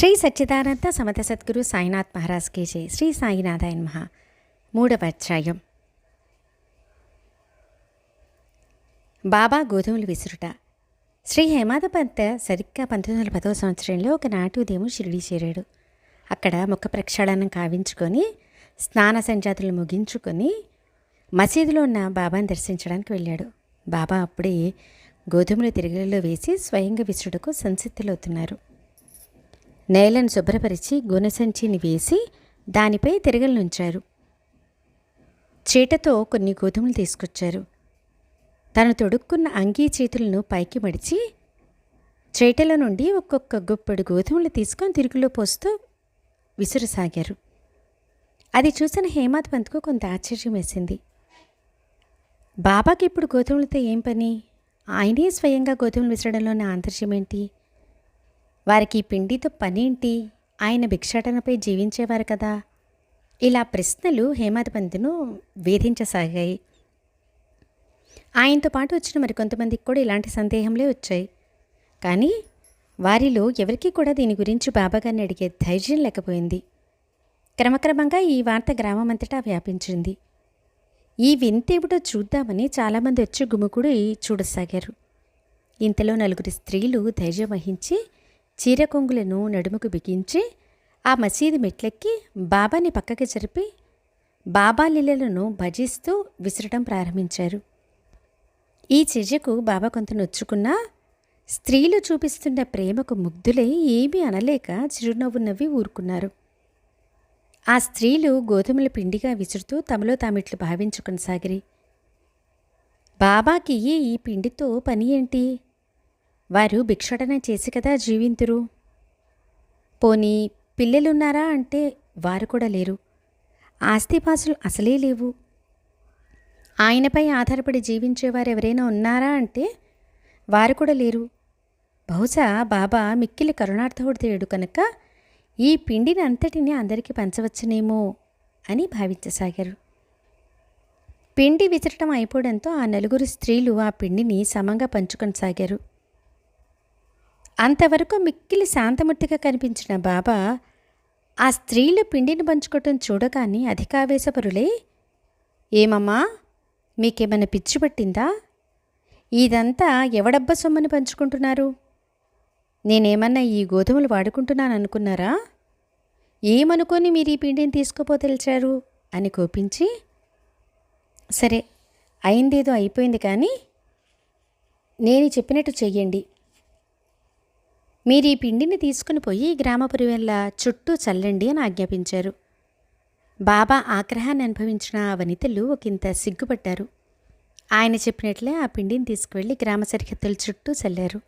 శ్రీ సచ్చిదానంద సమత సద్గురు సాయినాథ్ మహారాజ్ జై. శ్రీ సాయినాథాయ మహా మూడవ అధ్యాయం. బాబా గోధుమలు విసురుట. శ్రీ హేమాద పంత సరిగ్గా పంతొమ్మిది వందల పదవ సంవత్సరంలో ఒకనాటి ఉదయం షిరిడి చేరాడు. అక్కడ ముఖ ప్రక్షాళనం కావించుకొని స్నాన సంజాతులు ముగించుకొని మసీదులో ఉన్న బాబాను దర్శించడానికి వెళ్ళాడు. బాబా అప్పుడే గోధుమలు తిరగలిలో వేసి స్వయంగా విసురుడుకు సంసిద్ధులవుతున్నారు. నేలను శుభ్రపరిచి గునసంచిని వేసి దానిపై తిరగలనుంచారు చీటతో కొన్ని గోధుమలు తీసుకొచ్చారు. తను తొడుక్కున్న అంగీ చేతులను పైకి మడిచి చేటల నుండి ఒక్కొక్క గుప్పెడు గోధుమలు తీసుకొని తిరుగులో పోస్తూ విసురసాగారు. అది చూసిన హేమాద్ పంత్కు కొంత ఆశ్చర్యం వేసింది. బాబాకి ఇప్పుడు గోధుమలతో ఏం పని? ఆయనే స్వయంగా గోధుమలు విసరడంలోని ఆంతర్యం ఏంటి వారికి ఈ పిండితో పనేంటి? ఆయన భిక్షాటనపై జీవించేవారు కదా. ఇలా ప్రశ్నలు హేమాదపంతును వేధించసాగాయి. ఆయనతో పాటు వచ్చిన మరికొంతమందికి కూడా ఇలాంటి సందేహంలే వచ్చాయి. కానీ వారిలో ఎవరికీ కూడా దీని గురించి బాబాగారిని అడిగే ధైర్యం లేకపోయింది. క్రమక్రమంగా ఈ వార్త గ్రామమంతటా వ్యాపించింది. ఈ వింతేమిటో చూద్దామని చాలామంది వచ్చి గుమికుడి చూడసాగారు. ఇంతలో నలుగురు స్త్రీలు ధైర్యం వహించి చీర కొంగులను నడుముకు బిగించి ఆ మసీదు మెట్లెక్కి బాబాని పక్కకి జరిపి బాబా లీలలను భజిస్తూ విసరడం ప్రారంభించారు. ఈ చర్యకు బాబా కొంత నొచ్చుకున్నా స్త్రీలు చూపిస్తున్న ప్రేమకు ముగ్ధులై ఏమీ అనలేక చిరునవ్వు నవ్వి ఊరుకున్నారు. ఆ స్త్రీలు గోధుమల పిండిగా విసురుతూ తమలో తామిట్లు భావించుకొనసాగిరి. బాబాకి ఈ పిండితో పని ఏంటి? వారు భిక్షాటన చేసి కదా జీవింతురు? పోనీ పిల్లలున్నారా అంటే వారు కూడా లేరు. ఆస్తిపాసులు అసలే లేవు. ఆయనపై ఆధారపడి జీవించేవారు ఎవరైనా ఉన్నారా అంటే వారు కూడా లేరు. బహుశా బాబా మిక్కిలి కరుణార్థవుడితేడు కనుక ఈ పిండిని అంతటిని అందరికీ పంచవచ్చునేమో అని భావించసాగారు. పిండి విసరటం అయిపోవడంతో ఆ నలుగురు స్త్రీలు ఆ పిండిని సమంగా పంచుకొనసాగారు. అంతవరకు మిక్కిలి శాంతమూర్తిగా కనిపించిన బాబా ఆ స్త్రీలు పిండిని పంచుకోవటం చూడగానే అధికావేశపరులే ఏమమ్మా మీకేమైనా పిచ్చి పట్టిందా? ఇదంతా ఎవడబ్బ సొమ్మని పంచుకుంటున్నారు? నేనేమన్నా ఈ గోధుమలు వాడుకుంటున్నాను అనుకున్నారా? ఏమనుకొని మీరు ఈ పిండిని తీసుకుపోతెలిచారు అని కోపించి సరే అయిందేదో అయిపోయింది కానీ నేను చెప్పినట్టు చెయ్యండి. మీరు ఈ పిండిని తీసుకుని పోయి గ్రామపురి వెళ్ళ చుట్టూ చల్లండి అని ఆజ్ఞాపించారు. బాబా ఆగ్రహాన్ని అనుభవించిన వనితలు ఒకంత సిగ్గుపడ్డారు. ఆయన చెప్పినట్లే ఆ పిండిని తీసుకువెళ్ళి గ్రామ సరిహద్దుల చుట్టూ చల్లారు.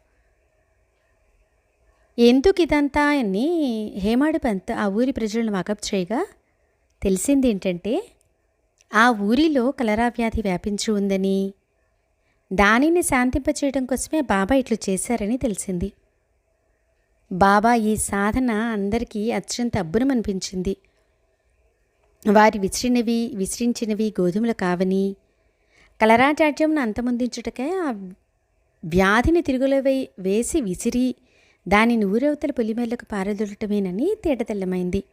ఎందుకు ఇదంతా అని హేమాడి పంత్ ఆ ఊరి ప్రజలను వాకప్ చేయగా తెలిసింది ఏంటంటే ఆ ఊరిలో కలరా వ్యాధి వ్యాపించి ఉందని దానిని శాంతింపచేయడం కోసమే బాబా ఇట్లు చేశారని తెలిసింది. బాబా ఈ సాధన అందరికీ అత్యంత అబ్బురమనిపించింది వారి విసిరినవి విసిరించినవి గోధుమలు కావని కలరాజాడ్యంను అంతమొందించుటకే ఆ వ్యాధిని తిరుగులవై వేసి విసిరి దానిని ఊరవతల పులిమేళ్ళకు పారదొలటమేనని తేటతెల్లమైంది.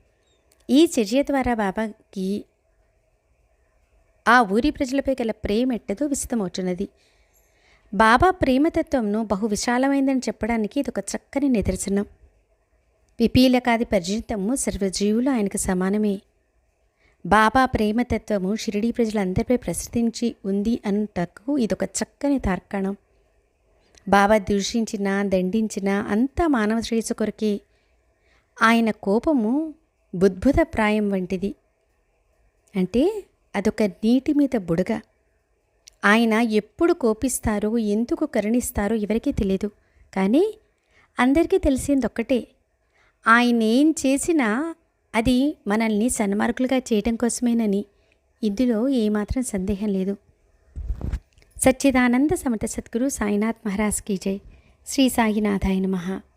ఈ చర్య ద్వారా బాబాకి ఆ ఊరి ప్రజలపై గల ప్రేమ ఎట్టదో విశదమవుతున్నది బాబా ప్రేమతత్వంను బహు విశాలమైందని చెప్పడానికి ఇది ఒక చక్కని నిదర్శనం. విపీలకాది పర్యంతము సర్వజీవులు ఆయనకు సమానమే. బాబా ప్రేమతత్వము షిరిడీ ప్రజలందరిపై ప్రసిద్ధించి ఉంది అన్నటకు ఇదొక చక్కని తార్కాణం. బాబా దూషించినా దండించినా అంతా మానవ శ్రేయస్సు కొరకే. ఆయన కోపము బుద్భుత ప్రాయం వంటిది. అంటే అదొక నీటి మీద బుడగ. ఆయన ఎప్పుడు కోపిస్తారో ఎందుకు కరుణిస్తారో ఎవరికీ తెలియదు కానీ అందరికీ తెలిసింది ఒక్కటే ఆయన ఏం చేసినా అది మనల్ని సన్మార్గులుగా చేయటం కోసమేనని ఇందులో ఏమాత్రం సందేహం లేదు. సచ్చిదానంద సమత సద్గురు సాయినాథ్ మహారాజ్కి జై. శ్రీ సాయినాథాయ నమః.